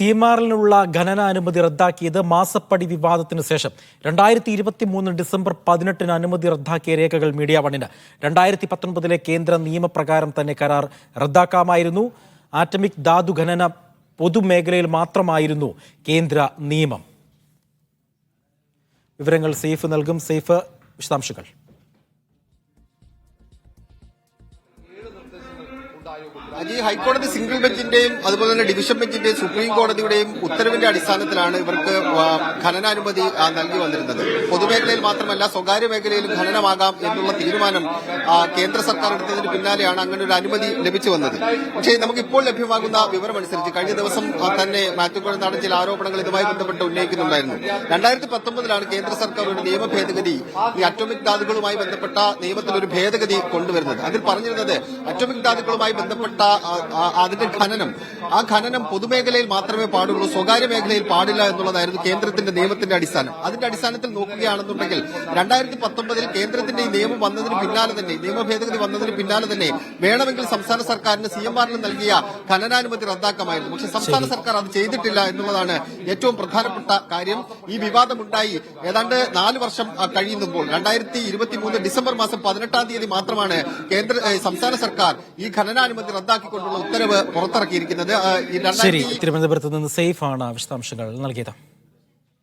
സീമാറിലുള്ള ഖനനാനുമതി റദ്ദാക്കിയത് മാസപ്പടി വിവാദത്തിന് ശേഷം. രണ്ടായിരത്തി ഇരുപത്തി മൂന്ന് ഡിസംബർ പതിനെട്ടിന് അനുമതി റദ്ദാക്കിയ രേഖകൾ മീഡിയ വണ്ണിന്. രണ്ടായിരത്തി പത്തൊൻപതിലെ കേന്ദ്ര നിയമപ്രകാരം തന്നെ കരാർ റദ്ദാക്കാമായിരുന്നു. ആറ്റമിക് ധാതു ഖനന പൊതുമേഖലയിൽ മാത്രമായിരുന്നു കേന്ദ്ര നിയമം. വിവരങ്ങൾ സേഫ് നൽകും. സേഫ് വിശദാംശങ്ങൾ. അജി ഹൈക്കോടതി സിംഗിൾ ബെഞ്ചിന്റെയും അതുപോലെ തന്നെ ഡിവിഷൻ ബെഞ്ചിന്റെയും സുപ്രീം കോടതിയുടെയും ഉത്തരവിന്റെ അടിസ്ഥാനത്തിലാണ് ഇവർക്ക് ഖനനാനുമതി നൽകി വന്നിരുന്നത്. പൊതുമേഖലയിൽ മാത്രമല്ല സ്വകാര്യ മേഖലയിലും ഖനനമാകാം എന്നുള്ള തീരുമാനം കേന്ദ്ര സർക്കാർ എടുത്തതിന് പിന്നാലെയാണ് അങ്ങനെ ഒരു അനുമതി ലഭിച്ചു വന്നത്. പക്ഷേ നമുക്കിപ്പോൾ ലഭ്യമാകുന്ന വിവരമനുസരിച്ച് കഴിഞ്ഞ ദിവസം തന്നെ മാത്യു കുഴനാടൻ ചില ആരോപണങ്ങൾ ഇതുമായി ബന്ധപ്പെട്ട് ഉന്നയിക്കുന്നുണ്ടായിരുന്നു. രണ്ടായിരത്തി പത്തൊമ്പതിലാണ് കേന്ദ്ര സർക്കാർ ഒരു നിയമ ഭേദഗതി ഈ അറ്റോമിക് ധാതുക്കളുമായി ബന്ധപ്പെട്ട നിയമത്തിൽ ഒരു ഭേദഗതി കൊണ്ടുവരുന്നത്. അതിൽ പറഞ്ഞിരുന്നത് അറ്റോമിക് ധാതുക്കളുമായി ബന്ധപ്പെട്ട അതിന്റെ ഖനനം. ആ ഖനനം പൊതുമേഖലയിൽ മാത്രമേ പാടുള്ളൂ. സ്വകാര്യ മേഖലയിൽ പാടില്ല എന്നുള്ളതായിരുന്നു കേന്ദ്രത്തിന്റെ നിയമത്തിന്റെ അടിസ്ഥാനം. അതിന്റെ അടിസ്ഥാനത്തിൽ നോക്കുകയാണെന്നുണ്ടെങ്കിൽ രണ്ടായിരത്തി പത്തൊമ്പതിൽ കേന്ദ്രത്തിന്റെ ഈ നിയമം വന്നതിന് പിന്നാലെ തന്നെ നിയമ ഭേദഗതി വന്നതിന് പിന്നാലെ തന്നെ വേണമെങ്കിൽ സംസ്ഥാന സർക്കാരിന് സി എം ആറിന് നൽകിയ ഖനനാനുമതി റദ്ദാക്കാമായിരുന്നു. പക്ഷെ സംസ്ഥാന സർക്കാർ അത് ചെയ്തിട്ടില്ല എന്നുള്ളതാണ് ഏറ്റവും പ്രധാനപ്പെട്ട കാര്യം. ഈ വിവാദമുണ്ടായി. ഏതാണ്ട് നാല് വർഷം കഴിയുമ്പോൾ രണ്ടായിരത്തി ഡിസംബർ മാസം പതിനെട്ടാം തീയതി മാത്രമാണ് കേന്ദ്ര സംസ്ഥാന സർക്കാർ ഈ ഖനനാനുമതി റദ്ദാക്കിക്കൊണ്ടുള്ള ഉത്തരവ് പുറത്തിറക്കിയിരിക്കുന്നത് ശരി തിരുവനന്തപുരത്ത് നിന്ന് സേഫ് ആണ് വിശദാംശങ്ങൾ നൽകിയത്.